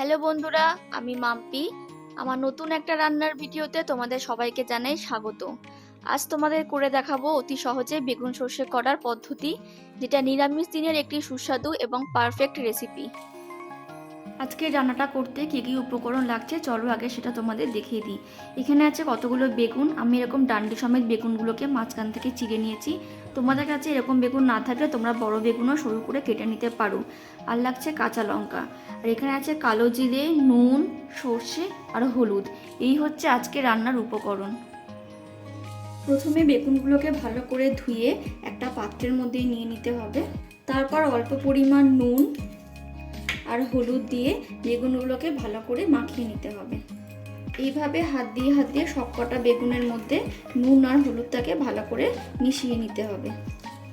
Hello বন্ধুরা, আমি মাম্পি। আমার নতুন একটা রান্নার ভিডিওতে তোমাদের সবাইকে জানাই স্বাগত। আজ তোমাদের করে দেখাবো অতি সহজে বেগুন সর্ষে করার পদ্ধতি, যেটা নিরামিষ দিনের একটি সুস্বাদু এবং পারফেক্ট রেসিপি আজকে রান্নাটা করতে কী কী উপকরণ লাগছে, চলো আগে সেটা তোমাদের দেখিয়ে দিই। এখানে আছে কতগুলো বেগুন, আমি এরকম ডান্ডি সমেত বেগুনগুলোকে মাঝখান থেকে চিড়ে নিয়েছি। তোমাদের কাছে এরকম বেগুন না থাকলে তোমরা বড় বেগুনও সরু করে কেটে নিতে পারো। আর লাগছে কাঁচা লঙ্কা। আর এখানে আছে কালো জিরে, নুন, সর্ষে আর হলুদ। এই হচ্ছে আজকে রান্নার উপকরণ। প্রথমে বেগুনগুলোকে ভালো করে ধুয়ে একটা পাত্রের মধ্যে নিয়ে নিতে হবে। তারপর অল্প পরিমাণ নুন আর হলুদ দিয়ে বেগুনগুলোকে ভালো করে মাখিয়ে নিতে হবে। এইভাবে হাত দিয়ে হাত দিয়ে সবকটা বেগুনের মধ্যে নুন আর হলুদটাকে ভালো করে মিশিয়ে নিতে হবে।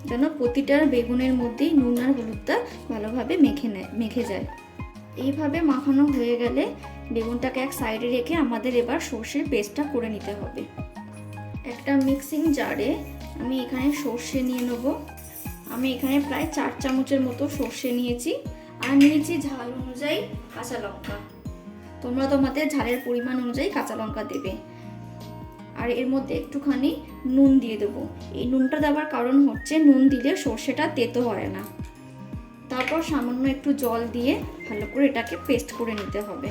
যেন প্রতিটা বেগুনের মধ্যেই নুন আর হলুদটা ভালোভাবে মেখে নেয়, মেখে যায়। এইভাবে মাখানো হয়ে গেলে বেগুনটাকে এক সাইডে রেখে আমাদের এবার সর্ষের পেস্টটা করে নিতে হবে। একটা মিক্সিং জারে আমি এখানে সর্ষে নিয়ে নেব। আমি এখানে প্রায় চার চামচের মতো সর্ষে নিয়েছি। আর নিয়েছি ঝাল অনুযায়ী কাঁচা লঙ্কা। তোমরা তোমাদের ঝালের পরিমাণ অনুযায়ী কাঁচা লঙ্কা দেবে। আর এর মধ্যে একটুখানি নুন দিয়ে দেবো। এই নুনটা দেওয়ার কারণ হচ্ছে নুন দিলে সর্ষেটা তেতো হয় না। তারপর সামান্য একটু জল দিয়ে ভালো করে এটাকে পেস্ট করে নিতে হবে।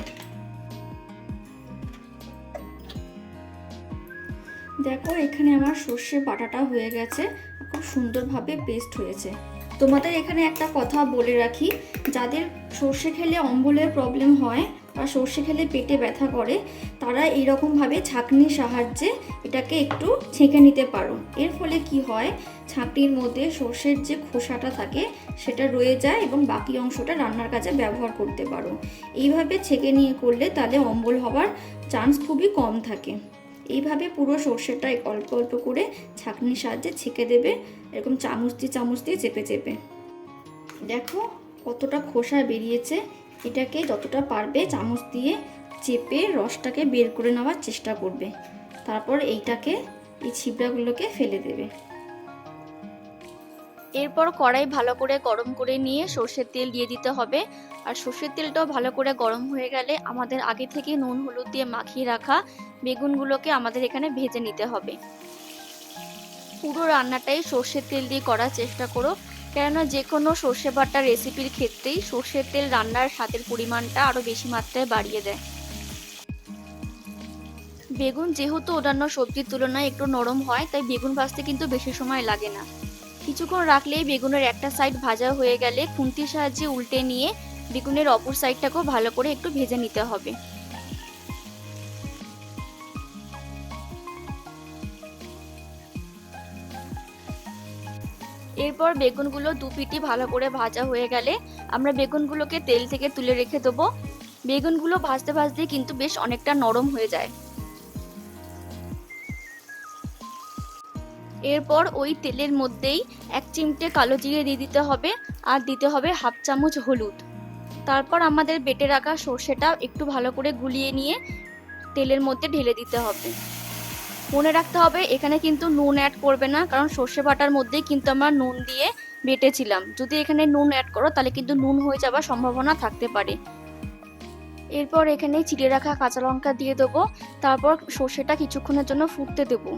দেখো, এখানে আমার সর্ষে বাটাটা হয়ে গেছে। খুব সুন্দরভাবে পেস্ট হয়েছে। তোমাদের এখানে একটা কথা বলে রাখি, যাদের সর্ষে খেলে অম্বলের প্রবলেম হয় বা সর্ষে খেলে পেটে ব্যথা করে, তারা এইরকমভাবে ছাঁকনির সাহায্যে এটাকে একটু ছেঁকে নিতে পারো। এর ফলে কি হয়, ছাঁকনির মধ্যে সর্ষের যে খোসাটা থাকে, সেটা রয়ে যায় এবং বাকি অংশটা রান্নার কাজে ব্যবহার করতে পারো। এইভাবে ছেঁকে নিয়ে করলে তাহলে অম্বল হওয়ার চান্স খুবই কম থাকে। এইভাবে পুরো সর্ষেটা অল্প অল্প করে ছাঁকনির সাহায্যে ছেঁকে দেবে। এরকম চামচ দিয়ে চামচ দিয়ে চেপে চেপে। দেখো কতটা খোসা বেরিয়েছে। এটাকে যতটা পারবে চামচ দিয়ে চেপে রসটাকে বের করে নেওয়ার চেষ্টা করবে। তারপর এইটাকে, এই ছিবড়াগুলোকে ফেলে দেবে। এরপর কড়াই ভালো করে গরম করে নিয়ে সর্ষের তেল দিয়ে দিতে হবে। আর সর্ষের তেলটাও ভালো করে গরম হয়ে গেলে আমাদের আগে থেকে নুন, হলুদ দিয়ে মাখিয়ে রাখা বেগুনগুলোকে আমাদের এখানে ভেজে নিতে হবে। পুরো রান্নাটাই সর্ষের তেল দিয়ে করার চেষ্টা করো। কেননা যে কোনো সর্ষে বাটা রেসিপির ক্ষেত্রেই সর্ষের তেল রান্নার স্বাদের পরিমাণটা আরও বেশি মাত্রায় বাড়িয়ে দেয়। বেগুন যেহেতু অন্যান্য সবজির তুলনায় একটু নরম হয়, তাই বেগুন ভাজতে কিন্তু বেশি সময় লাগে না। কিছুক্ষণ রাখলেই বেগুনের একটা সাইড ভাজা হয়ে গেলে খুন্তির সাহায্যে উল্টে নিয়ে বেগুনের অপর সাইডটাকেও ভালো করে একটু ভেজে নিতে হবে। এরপর বেগুনগুলো দু পিটি ভালো করে ভাজা হয়ে গেলে আমরা বেগুনগুলোকে তেল থেকে তুলে রেখে দেবো। বেগুনগুলো ভাজতে ভাজতে কিন্তু বেশ অনেকটা নরম হয়ে যায়। এরপর ওই তেলের মধ্যেই এক চিমটে কালো জিরে দিয়ে দিতে হবে আর দিতে হবে হাফ চামচ হলুদ। তারপর আমাদের বেটে রাখা সর্ষেটা একটু ভালো করে গুলিয়ে নিয়ে তেলের মধ্যে ঢেলে দিতে হবে। মনে রাখতে হবে এখানে কিন্তু নুন অ্যাড করবে না, কারণ সর্ষে বাটার মধ্যেই কিন্তু আমরা নুন দিয়ে বেটেছিলাম। যদি এখানে নুন অ্যাড করো তাহলে কিন্তু নুন হয়ে যাওয়ার সম্ভাবনা থাকতে পারে। এরপর এখানে চিড়ে রাখা কাঁচা লঙ্কা দিয়ে দেবো, তারপর সর্ষেটা কিছুক্ষণের জন্য ফুটতে দেবো।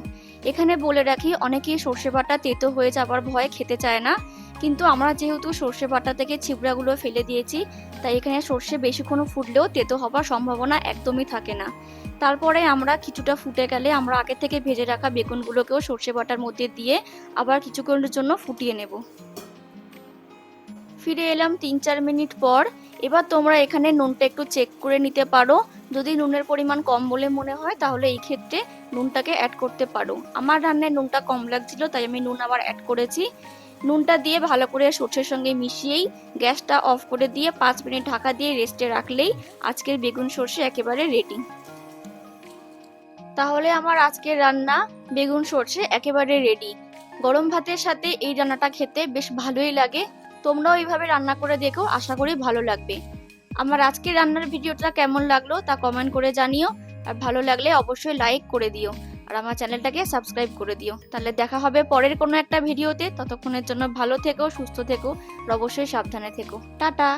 এখানে বলে রাখি অনেকেই সর্ষে বাটা তেতো হয়ে যাবার ভয়ে খেতে চায় না, কিন্তু আমরা যেহেতু সর্ষে বাটা থেকে ছিবড়াগুলো ফেলে দিয়েছি, তাই এখানে সর্ষে বেশিক্ষণ ফুটলেও তেতো হবার সম্ভাবনা একদমই থাকে না। তারপরে আমরা কিছুটা ফুটে গেলে আমরা আগে থেকে ভেজে রাখা বেগুনগুলোকেও সর্ষে বাটার মধ্যে দিয়ে আবার কিছুক্ষণের জন্য ফুটিয়ে নেব। ফিরে এলাম তিন চার মিনিট পর এবার তোমরা এখানে নুনটা একটু চেক করে নিতে পারো। যদি নুনের পরিমাণ কম বলে মনে হয়, তাহলে এই ক্ষেত্রে নুনটাকে অ্যাড করতে পারো। আমার রান্নায় নুনটা কম লাগছিল, তাই আমি নুন আবার অ্যাড করেছি। নুনটা দিয়ে ভালো করে সর্ষের সঙ্গে মিশিয়েই গ্যাসটা অফ করে দিয়ে পাঁচ মিনিট ঢাকা দিয়ে রেস্টে রাখলেই আজকের বেগুন সর্ষে একেবারে রেডি তাহলে আমার আজকের রান্না বেগুন সর্ষে একেবারে রেডি গরম ভাতের সাথে এই রান্নাটা খেতে বেশ ভালোই লাগে। তোমরাও এইভাবে রান্না করে দেখো, আশা করি ভালো লাগবে। আমার আজকের রান্নার ভিডিওটা কেমন লাগল তা কমেন্ট করে জানিও, আর ভালো লাগলে অবশ্যই লাইক করে দিও, আর আমার চ্যানেলটাকে সাবস্ক্রাইব করে দিও। তাহলে দেখা হবে পরের কোনো একটা ভিডিওতে, ততক্ষণের জন্য ভালো থেকো, সুস্থ থেকো, আর অবশ্যই সাবধানে থেকো। টাটা!